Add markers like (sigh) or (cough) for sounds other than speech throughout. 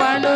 Pandu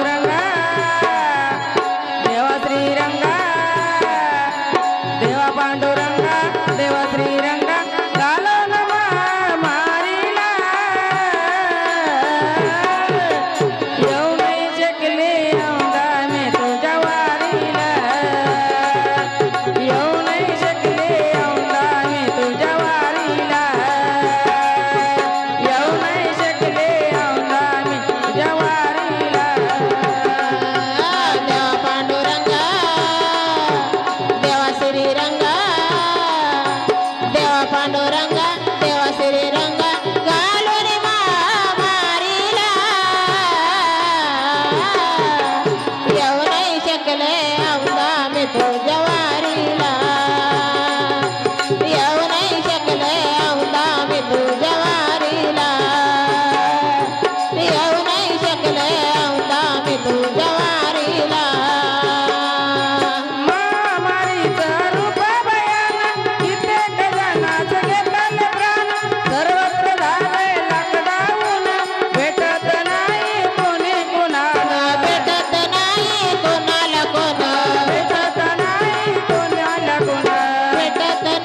da (laughs) da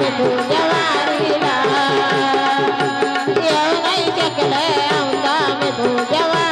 जवारीला येऊ नाही शकलं आमदाम तू जवा